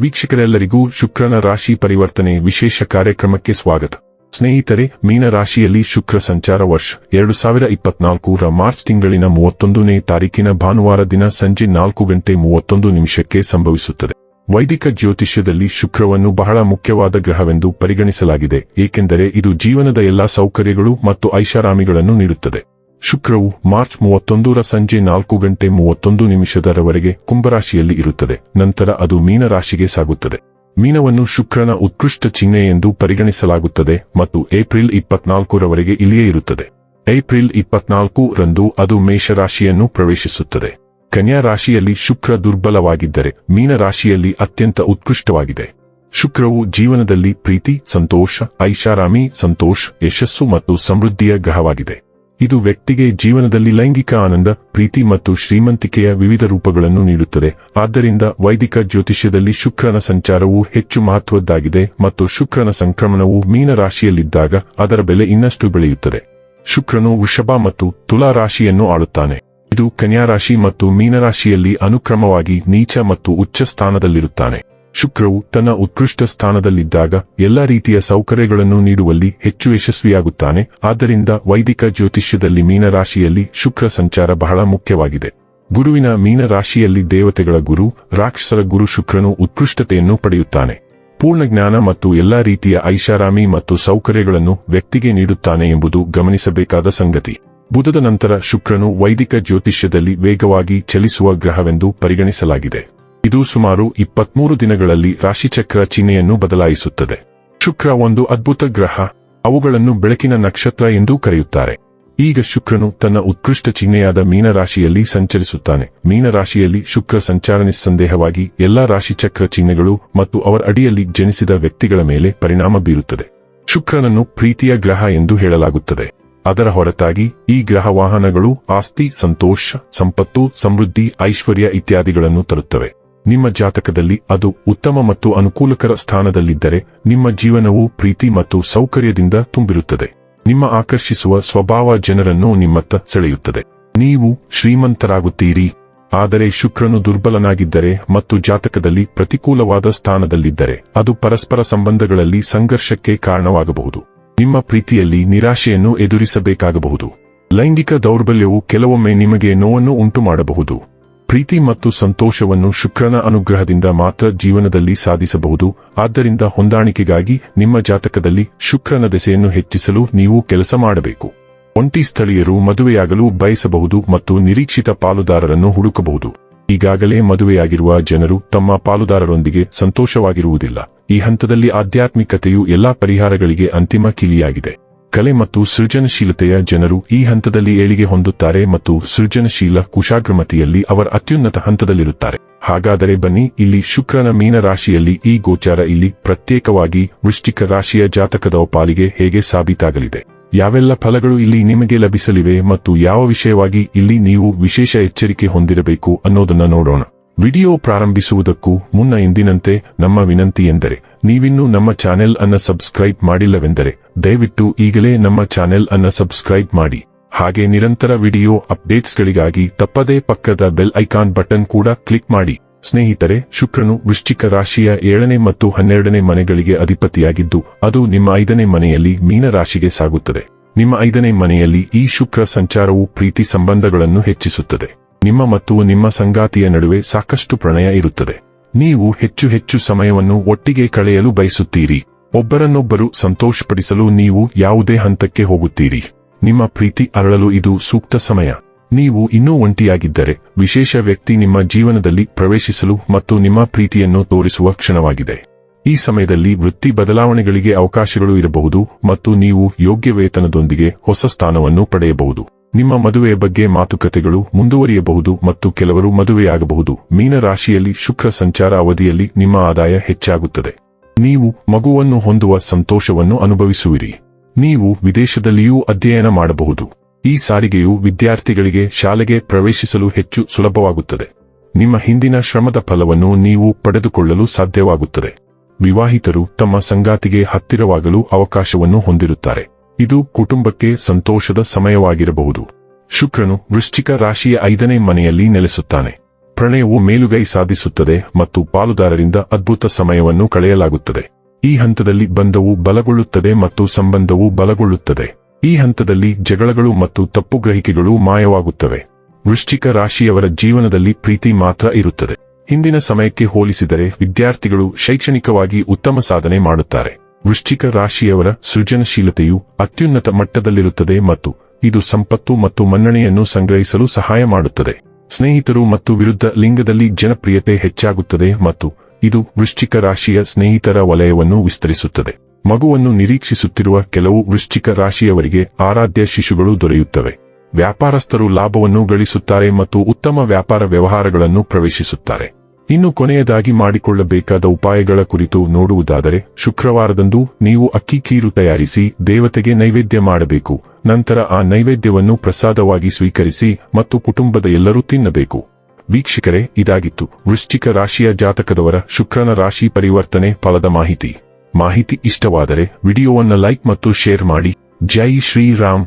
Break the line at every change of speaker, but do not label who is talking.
ವೀಕ್ಷಕರೆಲ್ಲರಿಗೂ ಶುಕ್ರನ ರಾಶಿ ಪರಿವರ್ತನೆ ವಿಶೇಷ ಕಾರ್ಯಕ್ರಮಕ್ಕೆ ಸ್ವಾಗತ. ಸ್ನೇಹಿತರೆ, ಮೀನ ರಾಶಿಯಲ್ಲಿ ಶುಕ್ರ ಸಂಚಾರ ವರ್ಷ ಎರಡು ಸಾವಿರ ಇಪ್ಪತ್ನಾಲ್ಕರ ಮಾರ್ಚ್ ತಿಂಗಳಿನ ಮೂವತ್ತೊಂದನೇ ತಾರೀಕಿನ ಭಾನುವಾರ ದಿನ ಸಂಜೆ ನಾಲ್ಕು ಗಂಟೆ ಮೂವತ್ತೊಂದು ನಿಮಿಷಕ್ಕೆ ಸಂಭವಿಸುತ್ತದೆ. ವೈದಿಕ ಜ್ಯೋತಿಷ್ಯದಲ್ಲಿ ಶುಕ್ರವನ್ನು ಬಹಳ ಮುಖ್ಯವಾದ ಗ್ರಹವೆಂದು ಪರಿಗಣಿಸಲಾಗಿದೆ, ಏಕೆಂದರೆ ಇದು ಜೀವನದ ಎಲ್ಲಾ ಸೌಕರ್ಯಗಳು ಮತ್ತು ಐಷಾರಾಮಿಗಳನ್ನು ನೀಡುತ್ತದೆ. ಶುಕ್ರವು ಮಾರ್ಚ್ ಮೂವತ್ತೊಂದರ ಸಂಜೆ ನಾಲ್ಕು ಗಂಟೆ ಮೂವತ್ತೊಂದು ನಿಮಿಷದರವರೆಗೆ ಕುಂಭರಾಶಿಯಲ್ಲಿ ಇರುತ್ತದೆ. ನಂತರ ಅದು ಮೀನರಾಶಿಗೆ ಸಾಗುತ್ತದೆ. ಮೀನವನ್ನು ಶುಕ್ರನ ಉತ್ಕೃಷ್ಟ ಚಿಹ್ನೆ ಎಂದು ಪರಿಗಣಿಸಲಾಗುತ್ತದೆ ಮತ್ತು ಏಪ್ರಿಲ್ ಇಪ್ಪತ್ನಾಲ್ಕರವರೆಗೆ ಇಲ್ಲಿಯೇ ಇರುತ್ತದೆ. ಏಪ್ರಿಲ್ ಇಪ್ಪತ್ನಾಲ್ಕು ರಂದು ಅದು ಮೇಷರಾಶಿಯನ್ನು ಪ್ರವೇಶಿಸುತ್ತದೆ. ಕನ್ಯಾ ರಾಶಿಯಲ್ಲಿ ಶುಕ್ರ ದುರ್ಬಲವಾಗಿದ್ದರೆ ಮೀನರಾಶಿಯಲ್ಲಿ ಅತ್ಯಂತ ಉತ್ಕೃಷ್ಟವಾಗಿದೆ. ಶುಕ್ರವು ಜೀವನದಲ್ಲಿ ಪ್ರೀತಿ, ಸಂತೋಷ, ಐಷಾರಾಮಿ, ಸಂತೋಷ, ಯಶಸ್ಸು ಮತ್ತು ಸಮೃದ್ಧಿಯ ಗ್ರಹವಾಗಿದೆ. ಇದು ವ್ಯಕ್ತಿಗೆ ಜೀವನದಲ್ಲಿ ಲೈಂಗಿಕ ಆನಂದ, ಪ್ರೀತಿ ಮತ್ತು ಶ್ರೀಮಂತಿಕೆಯ ವಿವಿಧ ರೂಪಗಳನ್ನು ನೀಡುತ್ತದೆ. ಆದ್ದರಿಂದ ವೈದಿಕ ಜ್ಯೋತಿಷ್ಯದಲ್ಲಿ ಶುಕ್ರನ ಸಂಚಾರವು ಹೆಚ್ಚು ಮಹತ್ವದ್ದಾಗಿದೆ ಮತ್ತು ಶುಕ್ರನ ಸಂಕ್ರಮಣವು ಮೀನ ರಾಶಿಯಲ್ಲಿದ್ದಾಗ ಅದರ ಬೆಲೆ ಇನ್ನಷ್ಟು ಬೆಳೆಯುತ್ತದೆ. ಶುಕ್ರನು ವೃಷಭ ಮತ್ತು ತುಲಾ ರಾಶಿಯನ್ನು ಆಳುತ್ತಾನೆ. ಇದು ಕನ್ಯಾ ರಾಶಿ ಮತ್ತು ಮೀನರಾಶಿಯಲ್ಲಿ ಅನುಕ್ರಮವಾಗಿ ನೀಚ ಮತ್ತು ಉಚ್ಚ ಸ್ಥಾನದಲ್ಲಿರುತ್ತಾನೆ. ಶುಕ್ರವು ತನ್ನ ಉತ್ಕೃಷ್ಟ ಸ್ಥಾನದಲ್ಲಿದ್ದಾಗ ಎಲ್ಲ ರೀತಿಯ ಸೌಕರ್ಯಗಳನ್ನು ನೀಡುವಲ್ಲಿ ಹೆಚ್ಚು ಯಶಸ್ವಿಯಾಗುತ್ತಾನೆ. ಆದ್ದರಿಂದ ವೈದಿಕ ಜ್ಯೋತಿಷ್ಯದಲ್ಲಿ ಮೀನರಾಶಿಯಲ್ಲಿ ಶುಕ್ರ ಸಂಚಾರ ಬಹಳ ಮುಖ್ಯವಾಗಿದೆ. ಗುರುವಿನ ಮೀನರಾಶಿಯಲ್ಲಿ ದೇವತೆಗಳ ಗುರು, ರಾಕ್ಷಸರ ಗುರು ಶುಕ್ರನು ಉತ್ಕೃಷ್ಟತೆಯನ್ನು ಪಡೆಯುತ್ತಾನೆ. ಪೂರ್ಣ ಜ್ಞಾನ ಮತ್ತು ಎಲ್ಲಾ ರೀತಿಯ ಐಷಾರಾಮಿ ಮತ್ತು ಸೌಕರ್ಯಗಳನ್ನು ವ್ಯಕ್ತಿಗೆ ನೀಡುತ್ತಾನೆ ಎಂಬುದು ಗಮನಿಸಬೇಕಾದ ಸಂಗತಿ. ಬುಧದ ನಂತರ ಶುಕ್ರನು ವೈದಿಕ ಜ್ಯೋತಿಷ್ಯದಲ್ಲಿ ವೇಗವಾಗಿ ಚಲಿಸುವ ಗ್ರಹವೆಂದು ಪರಿಗಣಿಸಲಾಗಿದೆ. ಇದು ಸುಮಾರು ಇಪ್ಪತ್ಮೂರು ದಿನಗಳಲ್ಲಿ ರಾಶಿಚಕ್ರ ಚಿಹ್ನೆಯನ್ನು ಬದಲಾಯಿಸುತ್ತದೆ. ಶುಕ್ರ ಒಂದು ಅದ್ಭುತ ಗ್ರಹ, ಅವುಗಳನ್ನು ಬೆಳಕಿನ ನಕ್ಷತ್ರ ಎಂದೂ ಕರೆಯುತ್ತಾರೆ. ಈಗ ಶುಕ್ರನು ತನ್ನ ಉತ್ಕೃಷ್ಟ ಚಿಹ್ನೆಯಾದ ಮೀನರಾಶಿಯಲ್ಲಿ ಸಂಚರಿಸುತ್ತಾನೆ. ಮೀನರಾಶಿಯಲ್ಲಿ ಶುಕ್ರ ಸಂಚಾರ ನಿಸ್ಸಂದೇಹವಾಗಿ ಎಲ್ಲಾ ರಾಶಿಚಕ್ರ ಚಿಹ್ನೆಗಳು ಮತ್ತು ಅವರ ಅಡಿಯಲ್ಲಿ ಜನಿಸಿದ ವ್ಯಕ್ತಿಗಳ ಮೇಲೆ ಪರಿಣಾಮ ಬೀರುತ್ತದೆ. ಶುಕ್ರನನ್ನು ಪ್ರೀತಿಯ ಗ್ರಹ ಎಂದು ಹೇಳಲಾಗುತ್ತದೆ. ಅದರ ಹೊರತಾಗಿ ಈ ಗ್ರಹ ವಾಹನಗಳು ಆಸ್ತಿ, ಸಂತೋಷ, ಸಂಪತ್ತು, ಸಮೃದ್ಧಿ, ಐಶ್ವರ್ಯ ಇತ್ಯಾದಿಗಳನ್ನು ತರುತ್ತವೆ. ನಿಮ್ಮ ಜಾತಕದಲ್ಲಿ ಅದು ಉತ್ತಮ ಮತ್ತು ಅನುಕೂಲಕರ ಸ್ಥಾನದಲ್ಲಿದ್ದರೆ ನಿಮ್ಮ ಜೀವನವು ಪ್ರೀತಿ ಮತ್ತು ಸೌಕರ್ಯದಿಂದ ತುಂಬಿರುತ್ತದೆ. ನಿಮ್ಮ ಆಕರ್ಷಿಸುವ ಸ್ವಭಾವ ಜನರನ್ನು ನಿಮ್ಮತ್ತ ಸೆಳೆಯುತ್ತದೆ. ನೀವು ಶ್ರೀಮಂತರಾಗುತ್ತೀರಿ. ಆದರೆ ಶುಕ್ರನು ದುರ್ಬಲನಾಗಿದ್ದರೆ ಮತ್ತು ಜಾತಕದಲ್ಲಿ ಪ್ರತಿಕೂಲವಾದ ಸ್ಥಾನದಲ್ಲಿದ್ದರೆ ಅದು ಪರಸ್ಪರ ಸಂಬಂಧಗಳಲ್ಲಿ ಸಂಘರ್ಷಕ್ಕೆ ಕಾರಣವಾಗಬಹುದು. ನಿಮ್ಮ ಪ್ರೀತಿಯಲ್ಲಿ ನಿರಾಶೆಯನ್ನು ಎದುರಿಸಬೇಕಾಗಬಹುದು. ಲೈಂಗಿಕ ದೌರ್ಬಲ್ಯವು ಕೆಲವೊಮ್ಮೆ ನಿಮಗೆ ನೋವನ್ನು ಉಂಟು ಮಾಡಬಹುದು ಪ್ರೀತಿ ಮತ್ತು ಸಂತೋಷವನ್ನು ಶುಕ್ರನ ಅನುಗ್ರಹದಿಂದ ಮಾತ್ರ ಜೀವನದಲ್ಲಿ ಸಾಧಿಸಬಹುದು. ಆದ್ದರಿಂದ ಹೊಂದಾಣಿಕೆಗಾಗಿ ನಿಮ್ಮ ಜಾತಕದಲ್ಲಿ ಶುಕ್ರನ ದೆಸೆಯನ್ನು ಹೆಚ್ಚಿಸಲು ನೀವು ಕೆಲಸ ಮಾಡಬೇಕು. ಒಂಟಿ ಸ್ಥಳೀಯರು ಮದುವೆಯಾಗಲು ಬಯಸಬಹುದು ಮತ್ತು ನಿರೀಕ್ಷಿತ ಪಾಲುದಾರರನ್ನು ಹುಡುಕಬಹುದು. ಈಗಾಗಲೇ ಮದುವೆಯಾಗಿರುವ ಜನರು ತಮ್ಮ ಪಾಲುದಾರರೊಂದಿಗೆ ಸಂತೋಷವಾಗಿರುವುದಿಲ್ಲ. ಈ ಹಂತದಲ್ಲಿ ಆಧ್ಯಾತ್ಮಿಕತೆಯು ಎಲ್ಲಾ ಪರಿಹಾರಗಳಿಗೆ ಅಂತಿಮ ಕಿಲಿಯಾಗಿದೆ. ಕಲೆ ಮತ್ತು ಸೃಜನಶೀಲತೆಯ ಜನರು ಈ ಹಂತದಲ್ಲಿ ಏಳಿಗೆ ಹೊಂದುತ್ತಾರೆ ಮತ್ತು ಸೃಜನಶೀಲ ಕುಶಾಗ್ರಮತಿಯಲ್ಲಿ ಅವರ ಅತ್ಯುನ್ನತ ಹಂತದಲ್ಲಿರುತ್ತಾರೆ. ಹಾಗಾದರೆ ಬನ್ನಿ, ಇಲ್ಲಿ ಶುಕ್ರನ ಮೀನ ರಾಶಿಯಲ್ಲಿ ಈ ಗೋಚಾರ ಇಲ್ಲಿ ಪ್ರತ್ಯೇಕವಾಗಿ ವೃಶ್ಚಿಕ ರಾಶಿಯ ಜಾತಕದ ಪಾಲಿಗೆ ಹೇಗೆ ಸಾಬೀತಾಗಲಿದೆ? ಯಾವೆಲ್ಲ ಫಲಗಳು ಇಲ್ಲಿ ನಿಮಗೆ ಲಭಿಸಲಿವೆ ಮತ್ತು ಯಾವ ವಿಷಯವಾಗಿ ಇಲ್ಲಿ ನೀವು ವಿಶೇಷ ಎಚ್ಚರಿಕೆ ಹೊಂದಿರಬೇಕು ಅನ್ನೋದನ್ನ ನೋಡೋಣ. ವಿಡಿಯೋ ಪ್ರಾರಂಭಿಸುವುದಕ್ಕೂ ಮುನ್ನ ಎಂದಿನಂತೆ ನಮ್ಮ ವಿನಂತಿ ಎಂದರೆ ನೀವಿನ್ನೂ ನಮ್ಮ ಚಾನೆಲ್ ಅನ್ನ ಸಬ್ಸ್ಕ್ರೈಬ್ ಮಾಡಿಲ್ಲವೆಂದರೆ ದಯವಿಟ್ಟು ಈಗಲೇ ನಮ್ಮ ಚಾನೆಲ್ ಅನ್ನ ಸಬ್ಸ್ಕ್ರೈಬ್ ಮಾಡಿ. ಹಾಗೆ ನಿರಂತರ ವಿಡಿಯೋ ಅಪ್ಡೇಟ್ಸ್ಗಳಿಗಾಗಿ ತಪ್ಪದೇ ಪಕ್ಕದ ಬೆಲ್ ಐಕಾನ್ ಬಟನ್ ಕೂಡ ಕ್ಲಿಕ್ ಮಾಡಿ. ಸ್ನೇಹಿತರೆ, ಶುಕ್ರನು ವೃಶ್ಚಿಕ ರಾಶಿಯ ಏಳನೇ ಮತ್ತು ಹನ್ನೆರಡನೇ ಮನೆಗಳಿಗೆ ಅಧಿಪತಿಯಾಗಿದ್ದು, ಅದು ನಿಮ್ಮ ಐದನೇ ಮನೆಯಲ್ಲಿ ಮೀನ ರಾಶಿಗೆ ಸಾಗುತ್ತದೆ. ನಿಮ್ಮ ಐದನೇ ಮನೆಯಲ್ಲಿ ಈ ಶುಕ್ರ ಸಂಚಾರವು ಪ್ರೀತಿ ಸಂಬಂಧಗಳನ್ನು ಹೆಚ್ಚಿಸುತ್ತದೆ. ನಿಮ್ಮ ಮತ್ತು ನಿಮ್ಮ ಸಂಗಾತಿಯ ನಡುವೆ ಸಾಕಷ್ಟು ಪ್ರಣಯ ಇರುತ್ತದೆ. ನೀವು ಹೆಚ್ಚು ಹೆಚ್ಚು ಸಮಯವನ್ನು ಒಟ್ಟಿಗೆ ಕಳೆಯಲು ಬಯಸುತ್ತೀರಿ. ಒಬ್ಬರನ್ನೊಬ್ಬರು ಸಂತೋಷಪಡಿಸಲು ನೀವು ಯಾವುದೇ ಹಂತಕ್ಕೆ ಹೋಗುತ್ತೀರಿ. ನಿಮ್ಮ ಪ್ರೀತಿ ಅರಳಲು ಇದು ಸೂಕ್ತ ಸಮಯ. ನೀವು ಇನ್ನೂ ಒಂಟಿಯಾಗಿದ್ದರೆ, ವಿಶೇಷ ವ್ಯಕ್ತಿ ನಿಮ್ಮ ಜೀವನದಲ್ಲಿ ಪ್ರವೇಶಿಸಲು ಮತ್ತು ನಿಮ್ಮ ಪ್ರೀತಿಯನ್ನು ತೋರಿಸುವ ಕ್ಷಣವಾಗಿದೆ. ಈ ಸಮಯದಲ್ಲಿ ವೃತ್ತಿ ಬದಲಾವಣೆಗಳಿಗೆ ಅವಕಾಶಗಳು ಇರಬಹುದು ಮತ್ತು ನೀವು ಯೋಗ್ಯ ವೇತನದೊಂದಿಗೆ ಹೊಸ ಸ್ಥಾನವನ್ನು ಪಡೆಯಬಹುದು. ನಿಮ್ಮ ಮದುವೆಯ ಬಗ್ಗೆ ಮಾತುಕತೆಗಳು ಮುಂದುವರಿಯಬಹುದು ಮತ್ತು ಕೆಲವರು ಮದುವೆಯಾಗಬಹುದು. ಮೀನ ರಾಶಿಯಲ್ಲಿ ಶುಕ್ರ ಸಂಚಾರ ಅವಧಿಯಲ್ಲಿ ನಿಮ್ಮ ಆದಾಯ ಹೆಚ್ಚಾಗುತ್ತದೆ. ನೀವು ಮಗುವನ್ನು ಹೊಂದುವ ಸಂತೋಷವನ್ನು ಅನುಭವಿಸುವಿರಿ. ನೀವು ವಿದೇಶದಲ್ಲಿಯೂ ಅಧ್ಯಯನ ಮಾಡಬಹುದು. ಈ ಸಾರಿಗೆಯು ವಿದ್ಯಾರ್ಥಿಗಳಿಗೆ ಶಾಲೆಗೆ ಪ್ರವೇಶಿಸಲು ಹೆಚ್ಚು ಸುಲಭವಾಗುತ್ತದೆ. ನಿಮ್ಮ ಹಿಂದಿನ ಶ್ರಮದ ಫಲವನ್ನು ನೀವು ಪಡೆದುಕೊಳ್ಳಲು ಸಾಧ್ಯವಾಗುತ್ತದೆ. ವಿವಾಹಿತರು ತಮ್ಮ ಸಂಗಾತಿಗೆ ಹತ್ತಿರವಾಗಲು ಅವಕಾಶವನ್ನು ಹೊಂದಿರುತ್ತಾರೆ. ಇದು ಕುಟುಂಬಕ್ಕೆ ಸಂತೋಷದ ಸಮಯವಾಗಿರಬಹುದು. ಶುಕ್ರನು ವೃಶ್ಚಿಕ ರಾಶಿಯ ಐದನೇ ಮನೆಯಲ್ಲಿ ನೆಲೆಸುತ್ತಾನೆ. ಪ್ರಣಯವು ಮೇಲುಗೈ ಸಾಧಿಸುತ್ತದೆ ಮತ್ತು ಪಾಲುದಾರರಿಂದ ಅದ್ಭುತ ಸಮಯವನ್ನು ಕಳೆಯಲಾಗುತ್ತದೆ. ಈ ಹಂತದಲ್ಲಿ ಬಂಧವು ಬಲಗೊಳ್ಳುತ್ತದೆ ಮತ್ತು ಸಂಬಂಧವು ಬಲಗೊಳ್ಳುತ್ತದೆ. ಈ ಹಂತದಲ್ಲಿ ಜಗಳಗಳು ಮತ್ತು ತಪ್ಪುಗ್ರಹಿಕೆಗಳು ಮಾಯವಾಗುತ್ತವೆ. ವೃಶ್ಚಿಕ ರಾಶಿಯವರ ಜೀವನದಲ್ಲಿ ಪ್ರೀತಿ ಮಾತ್ರ ಇರುತ್ತದೆ. ಹಿಂದಿನ ಸಮಯಕ್ಕೆ ಹೋಲಿಸಿದರೆ ವಿದ್ಯಾರ್ಥಿಗಳು ಶೈಕ್ಷಣಿಕವಾಗಿ ಉತ್ತಮ ಸಾಧನೆ ಮಾಡುತ್ತಾರೆ. ವೃಶ್ಚಿಕ ರಾಶಿಯವರ ಸೃಜನಶೀಲತೆಯು ಅತ್ಯುನ್ನತ ಮಟ್ಟದಲ್ಲಿರುತ್ತದೆ ಮತ್ತು ಇದು ಸಂಪತ್ತು ಮತ್ತು ಮನ್ನಣೆಯನ್ನು ಸಂಗ್ರಹಿಸಲು ಸಹಾಯ ಮಾಡುತ್ತದೆ. ಸ್ನೇಹಿತರು ಮತ್ತು ವಿರುದ್ಧ ಲಿಂಗದಲ್ಲಿ ಜನಪ್ರಿಯತೆ ಹೆಚ್ಚಾಗುತ್ತದೆ ಮತ್ತು ಇದು ವೃಶ್ಚಿಕ ರಾಶಿಯ ಸ್ನೇಹಿತರ ವಲಯವನ್ನು ವಿಸ್ತರಿಸುತ್ತದೆ. ಮಗುವನ್ನು ನಿರೀಕ್ಷಿಸುತ್ತಿರುವ ಕೆಲವು ವೃಶ್ಚಿಕ ರಾಶಿಯವರಿಗೆ ಆರಾಧ್ಯ ಶಿಶುಗಳು ದೊರೆಯುತ್ತವೆ. ವ್ಯಾಪಾರಸ್ಥರು ಲಾಭವನ್ನು ಗಳಿಸುತ್ತಾರೆ ಮತ್ತು ಉತ್ತಮ ವ್ಯಾಪಾರ ವ್ಯವಹಾರಗಳನ್ನು ಪ್ರವೇಶಿಸುತ್ತಾರೆ. ಇನ್ನು ಕೊನೆಯದಾಗಿ ಮಾಡಿಕೊಳ್ಳಬೇಕಾದ ಉಪಾಯಗಳ ಕುರಿತು ನೋಡುವುದಾದರೆ, ಶುಕ್ರವಾರದಂದು ನೀವು ಅಕ್ಕಿ ಕೀರು ತಯಾರಿಸಿ ದೇವತೆಗೆ ನೈವೇದ್ಯ ಮಾಡಬೇಕು. ನಂತರ ಆ ನೈವೇದ್ಯವನ್ನು ಪ್ರಸಾದವಾಗಿ ಸ್ವೀಕರಿಸಿ ಮತ್ತು ಕುಟುಂಬದ ಎಲ್ಲರೂ ತಿನ್ನಬೇಕು. ವೀಕ್ಷಕರೇ, ಇದಾಗಿತ್ತು. ವೃಶ್ಚಿಕ ರಾಶಿಯ ಜಾತಕದವರ ಶುಕ್ರನ ರಾಶಿ ಪರಿವರ್ತನೆ ಫಲದ ಮಾಹಿತಿ. ಮಾಹಿತಿ ಇಷ್ಟವಾದರೆ ವಿಡಿಯೋವನ್ನು ಲೈಕ್ ಮತ್ತು ಶೇರ್ ಮಾಡಿ. ಜೈ ಶ್ರೀರಾಮ್.